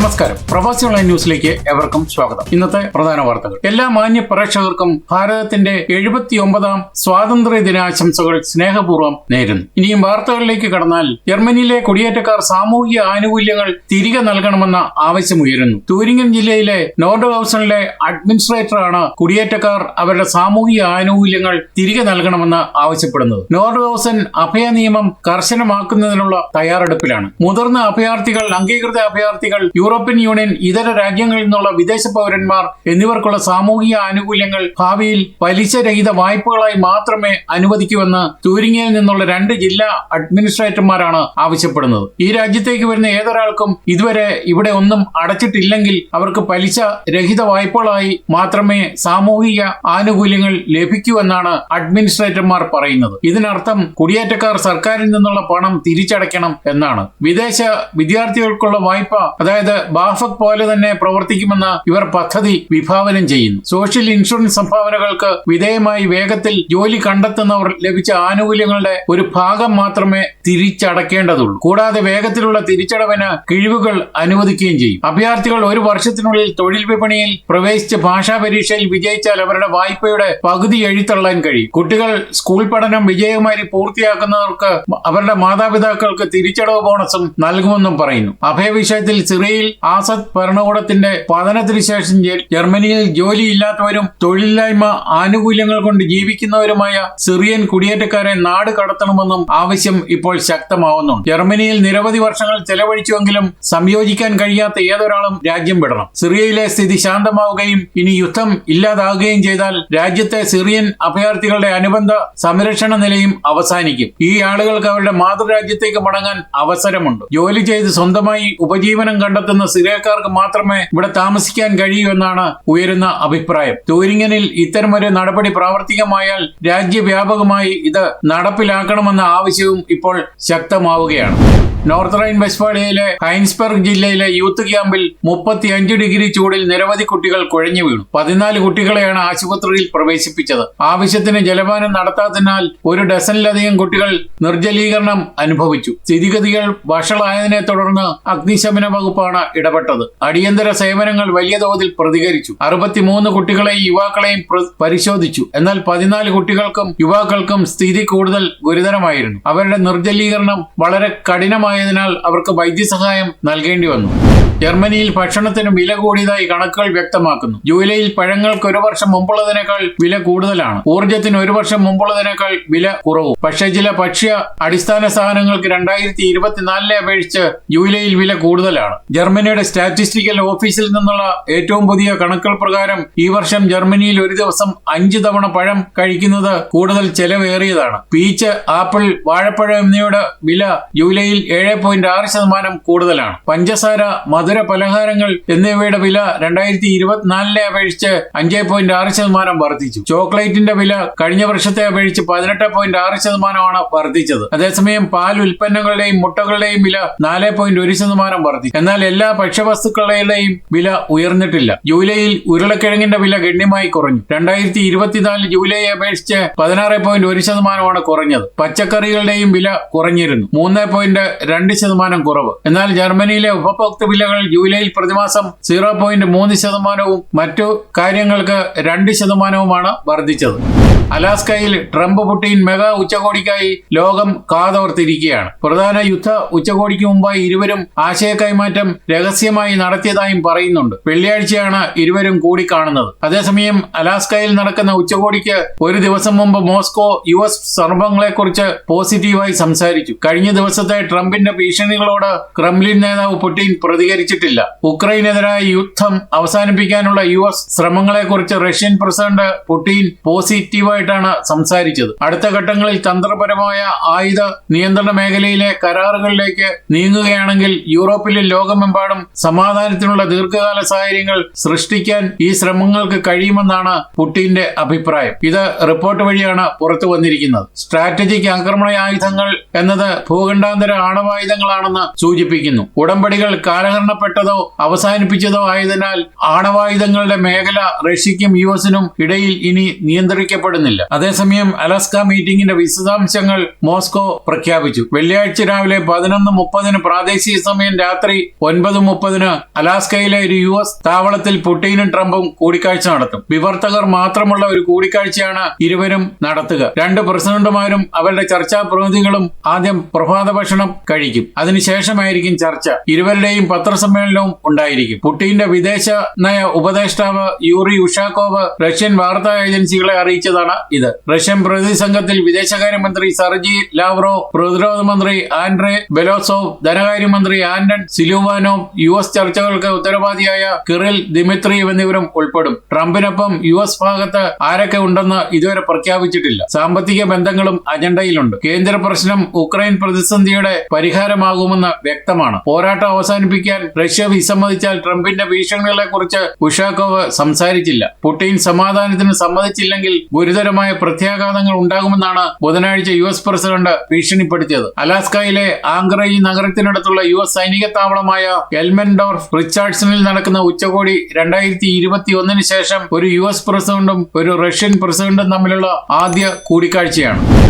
നമസ്കാരം. പ്രവാസി ഓൺലൈൻ ന്യൂസിലേക്ക് എവർക്കും സ്വാഗതം. ഇന്നത്തെ പ്രധാന വാർത്തകൾ. എല്ലാ മാന്യ പ്രേക്ഷകർക്കും ഭാരതത്തിന്റെ എഴുപത്തിയൊമ്പതാം സ്വാതന്ത്ര്യ ദിനാശംസകൾ സ്നേഹപൂർവം നേരുന്നു. ഇനിയും വാർത്തകളിലേക്ക് കടന്നാൽ ജർമ്മനിയിലെ കുടിയേറ്റക്കാർ സാമൂഹിക ആനുകൂല്യങ്ങൾ തിരികെ നൽകണമെന്ന ആവശ്യമുയരുന്നു തൂരിങ്ങൻ ജില്ലയിലെ നോർഡ് ഹൗസണിലെ അഡ്മിനിസ്ട്രേറ്ററാണ് കുടിയേറ്റക്കാർ അവരുടെ സാമൂഹിക ആനുകൂല്യങ്ങൾ തിരികെ നൽകണമെന്ന് ആവശ്യപ്പെടുന്നത്. നോർഡ് ഹൗസൻ അഭയ നിയമം കർശനമാക്കുന്നതിനുള്ള തയ്യാറെടുപ്പിലാണ്. മുതിർന്ന അഭയാർത്ഥികൾ അംഗീകൃത അഭയാർത്ഥികൾ യൂറോപ്യൻ യൂണിയൻ ഇതര രാജ്യങ്ങളിൽ നിന്നുള്ള വിദേശ പൗരന്മാർ എന്നിവർക്കുള്ള സാമൂഹിക ആനുകൂല്യങ്ങൾ ഭാവിയിൽ പലിശരഹിത വായ്പകളായി മാത്രമേ അനുവദിക്കൂവെന്ന് തൂരിങ്ങയിൽ നിന്നുള്ള രണ്ട് ജില്ലാ അഡ്മിനിസ്ട്രേറ്റർമാരാണ് ആവശ്യപ്പെടുന്നത്. ഈ രാജ്യത്തേക്ക് വരുന്ന ഏതൊരാൾക്കും ഇതുവരെ ഇവിടെ ഒന്നും അടച്ചിട്ടില്ലെങ്കിൽ അവർക്ക് പലിശ രഹിത വായ്പകളായി മാത്രമേ സാമൂഹിക ആനുകൂല്യങ്ങൾ ലഭിക്കൂ എന്നാണ് അഡ്മിനിസ്ട്രേറ്റർമാർ പറയുന്നത്. ഇതിനർത്ഥം കുടിയേറ്റക്കാർ സർക്കാരിൽ നിന്നുള്ള പണം തിരിച്ചടയ്ക്കണം എന്നാണ്. വിദേശ വിദ്യാർത്ഥികൾക്കുള്ള വായ്പ അതായത് ബാഫക് പോലെ തന്നെ പ്രവർത്തിക്കുമെന്ന ഇവർ പദ്ധതി വിഭാവനം ചെയ്യുന്നു. സോഷ്യൽ ഇൻഷുറൻസ് സംഭാവനകൾക്ക് വിധേയമായി വേഗത്തിൽ ജോലി കണ്ടെത്തുന്നവർ ലഭിച്ച ആനുകൂല്യങ്ങളുടെ ഒരു ഭാഗം മാത്രമേ തിരിച്ചടക്കേണ്ടതുള്ളൂ. കൂടാതെ വേഗത്തിലുള്ള തിരിച്ചടവിന് കിഴിവുകൾ അനുവദിക്കുകയും ചെയ്യും. അഭ്യർത്ഥികൾ ഒരു വർഷത്തിനുള്ളിൽ തൊഴിൽ വിപണിയിൽ പ്രവേശിച്ച് ഭാഷാ പരീക്ഷയിൽ വിജയിച്ചാൽ അവരുടെ വായ്പയുടെ പകുതി എഴുത്തള്ളാൻ കഴിയും. കുട്ടികൾ സ്കൂൾ പഠനം വിജയമായി പൂർത്തിയാക്കുന്നവർക്ക് അവരുടെ മാതാപിതാക്കൾക്ക് തിരിച്ചടവ് ബോണസും നൽകുമെന്നും പറയുന്നു. അഭയ വിഷയത്തിൽ സിറിയയിൽ ആസദ് ഭരണകൂടത്തിന്റെ പതനത്തിന് ശേഷം ജർമ്മനിയിൽ ജോലിയില്ലാത്തവരും തൊഴിലില്ലായ്മ ആനുകൂല്യങ്ങൾ കൊണ്ട് ജീവിക്കുന്നവരുമായ സിറിയൻ കുടിയേറ്റക്കാരെ നാട് കടത്തണമെന്നും ആവശ്യം ഇപ്പോൾ ശക്തമാവുന്നുണ്ട്. ജർമ്മനിയിൽ നിരവധി വർഷങ്ങൾ ചെലവഴിച്ചുവെങ്കിലും സംയോജിക്കാൻ കഴിയാത്ത ഏതൊരാളും രാജ്യം വിടണം. സിറിയയിലെ സ്ഥിതി ശാന്തമാവുകയും ഇനി യുദ്ധം ഇല്ലാതാകുകയും ചെയ്താൽ രാജ്യത്തെ സിറിയൻ അഭയാർത്ഥികളുടെ അനുബന്ധ സംരക്ഷണ നിലയും അവസാനിക്കും. ഈ ആളുകൾക്ക് അവരുടെ മാതൃരാജ്യത്തേക്ക് മടങ്ങാൻ അവസരമുണ്ട്. ജോലി ചെയ്ത് സ്വന്തമായി ഉപജീവനം കണ്ടെത്തുന്ന സിറിയക്കാർക്ക് മാത്രമേ ഇവിടെ താമസിക്കാൻ കഴിയൂ എന്നാണ് ഉയരുന്ന അഭിപ്രായം. തൂരിങ്ങനിൽ ഇത്തരമൊരു നടപടി പ്രാവർത്തികമായാൽ രാജ്യവ്യാപകമായി ഇത് നടപ്പിലാക്കണമെന്ന ആവശ്യവും ഇപ്പോൾ ശക്തമാവുകയാണ്. നോർത്ത് റൈൻ വെസ്റ്റ്ഫാളിയയിലെ ഹൈൻസ്ബർഗ് ജില്ലയിലെ യൂത്ത് ക്യാമ്പിൽ മുപ്പത്തിയഞ്ച് ഡിഗ്രി ചൂടിൽ നിരവധി കുട്ടികൾ കുഴഞ്ഞു വീണു. പതിനാല് കുട്ടികളെയാണ് ആശുപത്രിയിൽ പ്രവേശിപ്പിച്ചത്. ആവശ്യത്തിന് ജലപാനം നടത്താത്തതിനാൽ ഒരു ഡസനിലധികം കുട്ടികൾ നിർജലീകരണം അനുഭവിച്ചു. സ്ഥിതിഗതികൾ വഷളായതിനെ തുടർന്ന് അഗ്നിശമന വകുപ്പാണ് ഇടപെട്ടത്. അടിയന്തര സേവനങ്ങൾ വലിയ തോതിൽ പ്രതികരിച്ചു. അറുപത്തിമൂന്ന് കുട്ടികളെയും യുവാക്കളെയും പരിശോധിച്ചു. എന്നാൽ പതിനാല് കുട്ടികൾക്കും യുവാക്കൾക്കും സ്ഥിതി കൂടുതൽ ഗുരുതരമായിരുന്നു. അവരുടെ നിർജലീകരണം വളരെ കഠിനമായതിനാൽ അവർക്ക് വൈദ്യസഹായം നൽകേണ്ടി വന്നു. ജർമ്മനിയിൽ ഭക്ഷണത്തിന് വില കൂടിയതായി കണക്കുകൾ വ്യക്തമാക്കുന്നു. ജൂലൈയിൽ പഴങ്ങൾക്ക് ഒരു വർഷം മുമ്പുള്ളതിനേക്കാൾ വില കൂടുതലാണ്. ഊർജത്തിന് ഒരു വർഷം മുമ്പുള്ളതിനേക്കാൾ വില കുറവും. പക്ഷേ ചില ഭക്ഷ്യ അടിസ്ഥാന സാധനങ്ങൾക്ക് രണ്ടായിരത്തി ഇരുപത്തിനാലിനെ അപേക്ഷിച്ച് ജൂലൈയിൽ വില കൂടുതലാണ്. ജർമ്മനിയുടെ സ്റ്റാറ്റിസ്റ്റിക്കൽ ഓഫീസിൽ നിന്നുള്ള ഏറ്റവും പുതിയ കണക്കുകൾ പ്രകാരം ഈ വർഷം ജർമ്മനിയിൽ ഒരു ദിവസം അഞ്ച് തവണ പഴം കഴിക്കുന്നത് കൂടുതൽ ചെലവേറിയതാണ്. പീച്ച് ആപ്പിൾ വാഴപ്പഴം എന്നിവയുടെ വില ജൂലൈയിൽ ഏഴ് പോയിന്റ് ആറ് ശതമാനം കൂടുതലാണ്. പഞ്ചസാര മധുര പലഹാരങ്ങൾ എന്നിവയുടെ വില രണ്ടായിരത്തി ഇരുപത്തിനാലിനെ അപേക്ഷിച്ച് അഞ്ച് പോയിന്റ് ആറ് ശതമാനം വർദ്ധിച്ചു. ചോക്ലേറ്റിന്റെ വില കഴിഞ്ഞ വർഷത്തെ അപേക്ഷിച്ച് പതിനെട്ട് പോയിന്റ് ആറ് ശതമാനമാണ് വർദ്ധിച്ചത്. അതേസമയം പാൽ ഉൽപ്പന്നങ്ങളുടെയും മുട്ടകളുടെയും വില നാല് പോയിന്റ് ഒരു ശതമാനം വർദ്ധിച്ചു. എന്നാൽ എല്ലാ ഭക്ഷ്യവസ്തുക്കളുടെയും വില ഉയർന്നിട്ടില്ല. ജൂലൈയിൽ ഉരുളക്കിഴങ്ങിന്റെ വില ഗണ്യമായി കുറഞ്ഞു. രണ്ടായിരത്തി ഇരുപത്തിനാല് ജൂലൈ അപേക്ഷിച്ച് പതിനാറ് പോയിന്റ് ഒരു ശതമാനമാണ് കുറഞ്ഞത്. പച്ചക്കറികളുടെയും വില കുറഞ്ഞിരുന്നു. മൂന്ന് പോയിന്റ് രണ്ട് ശതമാനം കുറവ്. എന്നാൽ ജർമ്മനിയിലെ ഉപഭോക്തൃ വിലകൾ ജൂലൈയിൽ പ്രതിമാസം സീറോ പോയിന്റ് മൂന്ന് ശതമാനവും മറ്റു കാര്യങ്ങൾക്ക് രണ്ട് ശതമാനവുമാണ് വർദ്ധിച്ചത്. അലാസ്കയിൽ ട്രംപ് പുട്ടിൻ മെഗാ ഉച്ചകോടിക്കായി ലോകം കാതോർത്തിരിക്കുകയാണ്. പ്രധാന യുദ്ധ ഉച്ചകോടിക്ക് മുമ്പായി ഇരുവരും ആശയ കൈമാറ്റം രഹസ്യമായി നടത്തിയതായും പറയുന്നുണ്ട്. വെള്ളിയാഴ്ചയാണ് ഇരുവരും കൂടിക്കാണുന്നത്. അതേസമയം അലാസ്കയിൽ നടക്കുന്ന ഉച്ചകോടിക്ക് ഒരു ദിവസം മുമ്പ് മോസ്കോ യു എസ് സർഭങ്ങളെക്കുറിച്ച് പോസിറ്റീവായി സംസാരിച്ചു. കഴിഞ്ഞ ദിവസത്തെ ട്രംപിന്റെ ഭീഷണികളോട് ക്രെംലിൻ നേതാവ് പുട്ടിൻ പുടിൻ പ്രതികരിച്ചിട്ടില്ല ഉക്രൈനെതിരായ യുദ്ധം അവസാനിപ്പിക്കാനുള്ള യു എസ് ശ്രമങ്ങളെക്കുറിച്ച് റഷ്യൻ പ്രസിഡന്റ് പുടിൻ പോസിറ്റീവായിട്ടാണ് സംസാരിച്ചത്. അടുത്ത ഘട്ടങ്ങളിൽ തന്ത്രപരമായ ആയുധ നിയന്ത്രണ മേഖലയിലെ കരാറുകളിലേക്ക് നീങ്ങുകയാണെങ്കിൽ യൂറോപ്പിലും ലോകമെമ്പാടും സമാധാനത്തിനുള്ള ദീർഘകാല സാഹചര്യങ്ങൾ സൃഷ്ടിക്കാൻ ഈ ശ്രമങ്ങൾക്ക് കഴിയുമെന്നാണ് പുടിന്റെ അഭിപ്രായം. ഇത് റിപ്പോർട്ട് വഴിയാണ് പുറത്തു വന്നിരിക്കുന്നത്. സ്ട്രാറ്റജിക് ആക്രമണ ആയുധങ്ങൾ എന്നത് ഭൂഖണ്ഡാന്തര ആണവായുധങ്ങളാണെന്ന് സൂചിപ്പിക്കുന്നു. ഉടമ്പടികൾ കാലഹരണ പൂർണപ്പെട്ടതോ അവസാനിപ്പിച്ചതോ ആയതിനാൽ ആണവായുധങ്ങളുടെ മേഖല റഷ്യയ്ക്കും യു എസിനും ഇടയിൽ ഇനി നിയന്ത്രിക്കപ്പെടുന്നില്ല. അതേസമയം അലാസ്ക മീറ്റിംഗിന്റെ വിശദാംശങ്ങൾ മോസ്കോ പ്രഖ്യാപിച്ചു. വെള്ളിയാഴ്ച രാവിലെ പതിനൊന്ന് മുപ്പതിന് പ്രാദേശിക സമയം രാത്രി ഒൻപത് മുപ്പതിന് അലാസ്കയിലെ ഒരു യു എസ് താവളത്തിൽ പുട്ടീനും ട്രംപും കൂടിക്കാഴ്ച നടത്തും. വിവർത്തകർ മാത്രമുള്ള ഒരു കൂടിക്കാഴ്ചയാണ് ഇരുവരും നടത്തുക. രണ്ട് പ്രസിഡന്റുമാരും അവരുടെ ചർച്ചാ പ്രതിനിധികളും ആദ്യം പ്രഭാത ഭക്ഷണം കഴിക്കും. അതിനുശേഷമായിരിക്കും ചർച്ച. ഇരുവരുടെയും പത്രസമ്മേളനവും ഉണ്ടായിരിക്കും. പുട്ടിന്റെ വിദേശ നയ ഉപദേഷ്ടാവ് യൂറി ഉഷാക്കോവ് റഷ്യൻ വാർത്താ ഏജൻസികളെ അറിയിച്ചതാണ് ഇത്. റഷ്യൻ പ്രതിനിധി സംഘത്തിൽ വിദേശകാര്യമന്ത്രി സർജി ലാവ്രോ പ്രതിരോധ മന്ത്രി ആൻഡ്രേ ബെലോസോവ് ധനകാര്യമന്ത്രി ആന്റൺ സിലുവാനോവ് യു എസ് ചർച്ചകൾക്ക് ഉത്തരവാദിയായ കിറിൽ ദിമിത്രി എന്നിവരും ഉൾപ്പെടും. ട്രംപിനൊപ്പം യു എസ് ഭാഗത്ത് ആരൊക്കെ ഉണ്ടെന്ന് ഇതുവരെ പ്രഖ്യാപിച്ചിട്ടില്ല. സാമ്പത്തിക ബന്ധങ്ങളും അജണ്ടയിലുണ്ട്. കേന്ദ്ര പ്രശ്നം ഉക്രൈൻ പ്രതിസന്ധിയുടെ പരിഹാരമാകുമെന്ന് വ്യക്തമാണ്. പോരാട്ടം അവസാനിപ്പിക്കാൻ റഷ്യ വിസമ്മതിച്ചാൽ ട്രംപിന്റെ ഭീഷണികളെ കുറിച്ച് ഉഷാക്കോവ് സംസാരിച്ചില്ല. പുടിൻ സമാധാനത്തിന് സമ്മതിച്ചില്ലെങ്കിൽ ഗുരുതരമായ പ്രത്യാഘാതങ്ങൾ ഉണ്ടാകുമെന്നാണ് ബുധനാഴ്ച യു എസ് പ്രസിഡന്റ് ഭീഷണിപ്പെടുത്തിയത്. അലാസ്കയിലെ ആംഗ്രയി നഗരത്തിനടുത്തുള്ള യു എസ് സൈനിക താവളമായ എൽമെൻഡോർഫ് റിച്ചാർഡ്സണിൽ നടക്കുന്ന ഉച്ചകോടി രണ്ടായിരത്തി ഇരുപത്തി ഒന്നിന് ശേഷം ഒരു യു എസ് പ്രസിഡന്റും ഒരു റഷ്യൻ പ്രസിഡന്റും തമ്മിലുള്ള ആദ്യ കൂടിക്കാഴ്ചയാണ്.